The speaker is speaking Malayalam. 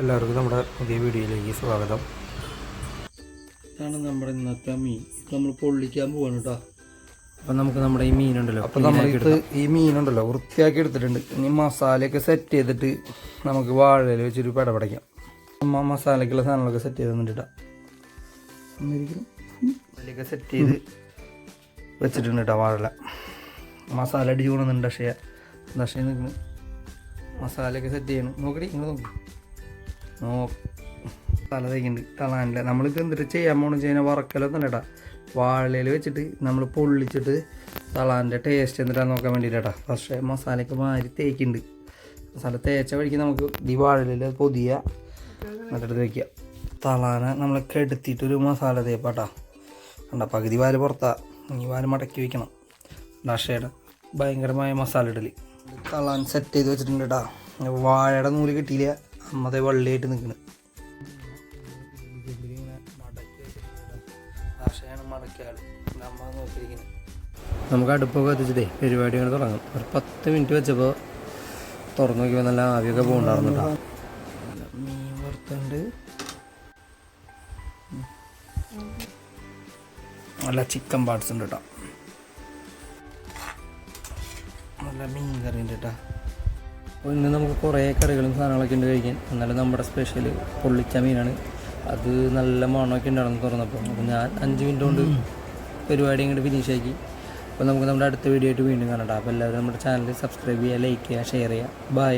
എല്ലാവർക്കും നമ്മുടെ പുതിയ വീഡിയോയിലേക്ക് സ്വാഗതം. ഇതാണ് നമ്മുടെ ഇന്നത്തെ മീൻ. ഇത് നമ്മൾ പൊള്ളിക്കാൻ പോവാണ് കേട്ടോ. അപ്പം നമുക്ക് നമ്മുടെ ഈ മീനുണ്ടല്ലോ അപ്പോൾ നമ്മൾ ഇത് ഈ മീനുണ്ടല്ലോ വൃത്തിയാക്കി എടുത്തിട്ടുണ്ട്. ഇനി മസാലയൊക്കെ സെറ്റ് ചെയ്തിട്ട് നമുക്ക് വാഴയിൽ വെച്ചൊരു പടപടയ്ക്കാം അമ്മ മസാലയ്ക്കുള്ള സാധനങ്ങളൊക്കെ സെറ്റ് ചെയ്ത് തന്നിട്ടാ അതിലൊക്കെ സെറ്റ് ചെയ്ത് വെച്ചിട്ടുണ്ട് കേട്ടോ വാഴല മസാല അടിച്ച് കൊണ്ടുവന്നുണ്ട് പക്ഷേ പക്ഷേ നിൽക്കുന്നു. മസാലയൊക്കെ സെറ്റ് ചെയ്യണം. നോക്കടി ഇങ്ങോട്ട് നോക്കി. നോ തല തേക്കുന്നുണ്ട് തളാനില്ല. നമ്മൾക്ക് എന്തിട്ട് ചെയ്യാൻ പോകണം ചെയ്യുന്ന? വറക്കലൊന്നും ഇല്ലട്ടാ വാഴയിൽ വെച്ചിട്ട് നമ്മൾ പൊള്ളിച്ചിട്ട് തളാന്റെ ടേസ്റ്റ് എന്നിട്ടാണ് നോക്കാൻ വേണ്ടിയിട്ടാ. പക്ഷേ മസാലയ്ക്ക് മാറി തേക്കുന്നുണ്ട് മസാല തേച്ച വഴിക്ക് നമുക്ക് ഈ വാഴയിൽ പൊതിയ എന്നിട്ട് വെക്കുക തളാനെ നമ്മൾ കെടുത്തിയിട്ടൊരു മസാല തേപ്പാട്ടാ. കണ്ട പകുതി വാൽ പുറത്താ. ഈ വാൽ മടക്കി വെക്കണം. ഡാഷയുടെ ഭയങ്കരമായ മസാല ഇടൽ തളാൻ സെറ്റ് ചെയ്ത് വെച്ചിട്ടുണ്ട് കേട്ടാ വാഴയുടെ നൂൽ കിട്ടിയില്ല. അമ്മത്തെ വള്ളിയായിട്ട് നിൽക്കുന്നത് നമുക്ക് അടുപ്പൊക്കെ എത്തിച്ചിട്ടേ പരിപാടികൾ തുടങ്ങും. ഒരു പത്ത് മിനിറ്റ് വെച്ചപ്പോൾ തുറന്നു നോക്കിയപ്പോൾ നല്ല ആവിയൊക്കെ പോകണ്ടായിരുന്നു കേട്ടോ. മീൻ വറുത്തുണ്ട് നല്ല ചിക്കൻ പാർട്സ് ഉണ്ട് കേട്ടോ. നല്ല മീൻ കറി ഉണ്ട് കേട്ടോ. അപ്പോൾ ഇന്ന് നമുക്ക് കുറേ കറികളും സാധനങ്ങളൊക്കെ ഉണ്ട് കഴിക്കാൻ. എന്നാലും നമ്മുടെ സ്പെഷ്യൽ പൊള്ളിച്ച മീനാണ്. അത് നല്ല മണമൊക്കെ ഉണ്ടായിരുന്നു തുറന്നപ്പോൾ. അപ്പോൾ ഞാൻ അഞ്ച് മിനിറ്റ് കൊണ്ട് പരിപാടി ഇങ്ങോട്ട് ഫിനിഷ് ആക്കി. അപ്പോൾ നമുക്ക് നമ്മുടെ അടുത്ത വീഡിയോ ആയിട്ട് വീണ്ടും കാണണ്ട അപ്പോൾ എല്ലാവരും നമ്മുടെ ചാനൽ സബ്സ്ക്രൈബ് ചെയ്യുക ലൈക്ക് ചെയ്യുക ഷെയർ ചെയ്യുക. ബൈ